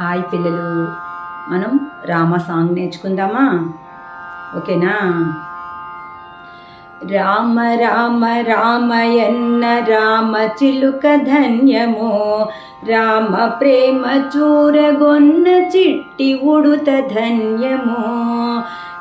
Hi పిల్లలు. మనం Rama song నేర్చుకుందామా? ఓకేనా? రామ రామ రామయన్న రామ చిలుక ధన్యము. రామ ప్రేమ చూరగొన్న చిట్టి ఉడుత ధన్యము.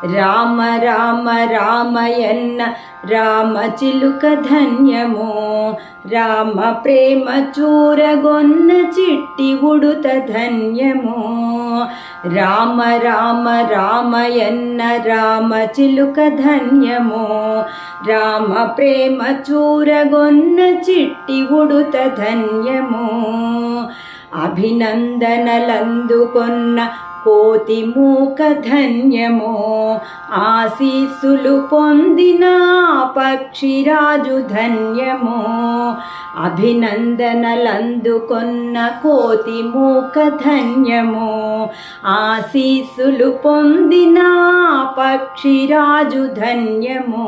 రామ రామ రామయన్న రామ చిలుక ధన్యము. రామ ప్రేమ చూరగొన్న చిట్టి ఉడుత ధన్యము. రామ రామ రామయన్న రామ చిలుక ధన్యము. రామ ప్రేమ చూరగొన్న చిట్టి ఉడుత ధన్యము. అభినందనలందుకొన్న కోతి మూక ధన్యమో ఆశీస్సులు పొందిన పక్షిరాజు ధన్యమో. అభినందనలందుకొన్న కోతి మూక ధన్యమో ఆశీస్సులు పొందిన పక్షిరాజు ధన్యమో.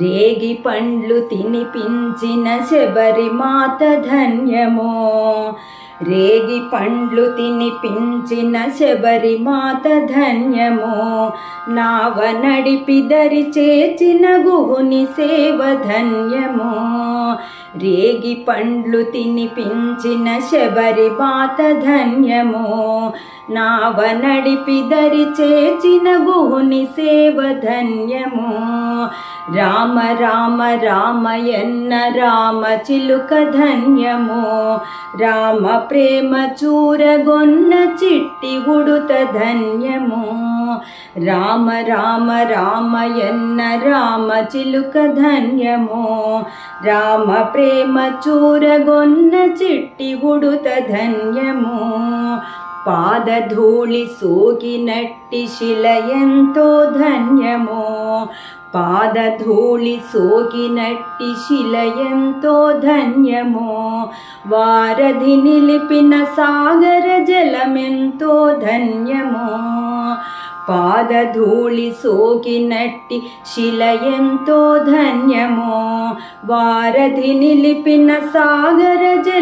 రేగి పండ్లు తినిపించిన శబరి మాత ధన్యమో. రేగి పండ్లు తినిపించిన శబరి మాత ధన్యమో. నావ నడిపి దరి చేచిన గుహుని సేవ ధన్యమో. రేగి పండ్లు తినిపించిన శబరి బాత ధన్యము. నావ నడిపి దరి చేచిన గుహుని సేవ ధన్యము. రామ రామ రామయన్న రామ చిలుక ధన్యము. రామ ప్రేమ చూరగొన్న చిట్టి ఉడుత ధన్యము. రామ రామ రామయన్న రామ చిలుక ధన్యము. రామ ప్రేమ చూరగొన్న చిట్టి ఉడుత ధన్యము. పాదధూళి సోకినట్టి శిల ఎంతో ధన్యము. పాదధూళి సోకినట్టి శిల ఎంతో ధన్యము. వారధి నిలిపిన సాగర జలమెంతో ధన్యము. పాదధూళి సోకినట్టి శిల ఎంతో ధన్యము. వారధి నిలిపిన సాగర జల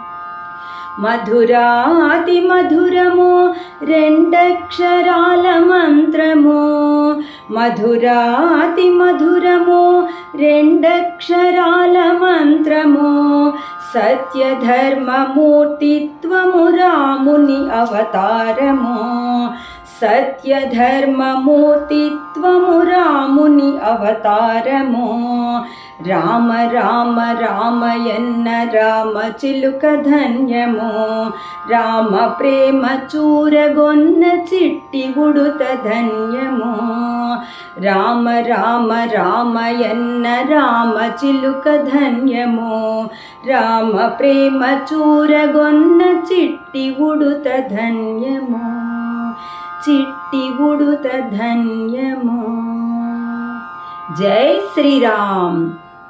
మధురాతి మధురము రెండక్షరాల మంత్రము మధురాతి మధురము రెండక్షరాల మంత్రము సత్యధర్మమూర్తిత్వము రాముని అవతారము సత్యధర్మమూర్తిత్వము రాముని అవతారము రామ రామ రామ ఎన్న రామ చిలుక ధన్యము. రామ ప్రేమ చూరగొన్న చిట్టి ఉడుత ధన్యము. రామ రామ రామ ఎన్న రామ చిలుక ధన్యము. రామ ప్రేమ చూరగొన్న చిట్టి ఉడుత ధన్యము. చిట్టి ఉడుత ధన్యము. జై శ్రీరామ్.